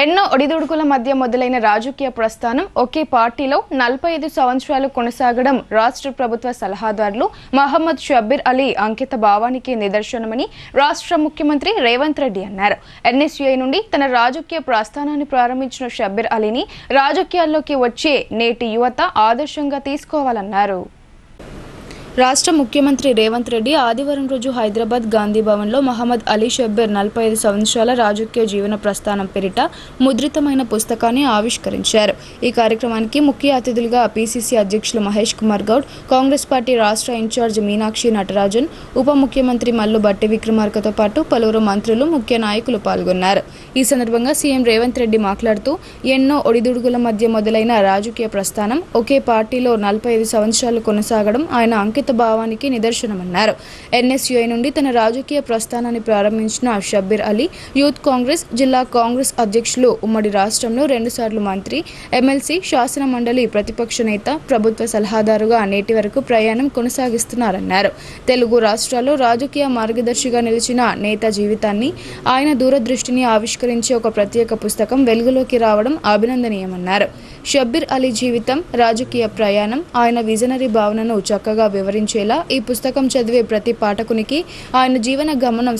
ఎన్నో ఒడిదుడుకుల మధ్య మొదలైన రాజకీయ ప్రస్థానం ఒకే పార్టీలో నలభై ఐదు సంవత్సరాలు కొనసాగడం రాష్ట్ర ప్రభుత్వ సలహాదారులు మహమ్మద్ షబ్బీర్ అలీ అంకిత భావానికి నిదర్శనమని రాష్ట్ర ముఖ్యమంత్రి రేవంత్ రెడ్డి అన్నారు. ఎన్ఎస్యుఐ నుండి తన రాజకీయ ప్రస్థానాన్ని ప్రారంభించిన షబ్బీర్ అలీని రాజకీయాల్లోకి వచ్చే నేటి యువత ఆదర్శంగా తీసుకోవాలన్నారు. రాష్ట్ర ముఖ్యమంత్రి రేవంత్ రెడ్డి ఆదివారం రోజు హైదరాబాద్ గాంధీ భవన్లో మహమ్మద్ అలీ షబ్బీర్ నలభై ఐదు సంవత్సరాల రాజకీయ జీవన ప్రస్థానం పేరిట ముద్రితమైన పుస్తకాన్ని ఆవిష్కరించారు. ఈ కార్యక్రమానికి ముఖ్య అతిథులుగా పిసిసి అధ్యక్షులు మహేష్ కుమార్ గౌడ్ కాంగ్రెస్ పార్టీ రాష్ట్ర ఇన్ఛార్జ్ మీనాక్షి నటరాజన్ ఉప ముఖ్యమంత్రి మల్లు బట్టి విక్రమార్కతో పాటు పలువురు మంత్రులు ముఖ్య నాయకులు పాల్గొన్నారు. ఈ సందర్భంగా సీఎం రేవంత్ రెడ్డి మాట్లాడుతూ ఎన్నో ఒడిదుడుగుల మధ్య మొదలైన రాజకీయ ప్రస్థానం ఒకే పార్టీలో నలభై ఐదు సంవత్సరాలు కొనసాగడం ఆయన అంకిత భావానికి నిదర్శనమన్నారు. ఎన్ఎస్యుఐ నుండి తన రాజకీయ ప్రస్థానాన్ని ప్రారంభించిన షబ్బీర్ అలీ యూత్ కాంగ్రెస్ జిల్లా కాంగ్రెస్ అధ్యక్షులు ఉమ్మడి రాష్ట్రంలో రెండుసార్లు మంత్రి ఎమ్మెల్సీ శాసన మండలి ప్రతిపక్ష నేత ప్రభుత్వ సలహాదారుగా నేటి వరకు ప్రయాణం కొనసాగిస్తున్నారన్నారు. తెలుగు రాష్ట్రాల్లో రాజకీయ మార్గదర్శిగా నిలిచిన నేత జీవితాన్ని ఆయన దూరదృష్టిని ఆవిష్కరించే ఒక ప్రత్యేక పుస్తకం వెలుగులోకి రావడం అభినందనీయమన్నారు. షబ్బీర్ అలీ జీవితం రాజకీయ ప్రయాణం ఆయన విజనరీ భావనను చక్కగా వివరించేలా ఈ పుస్తకం చదివే ప్రతి పాఠకునికి ఆయన జీవన గమనం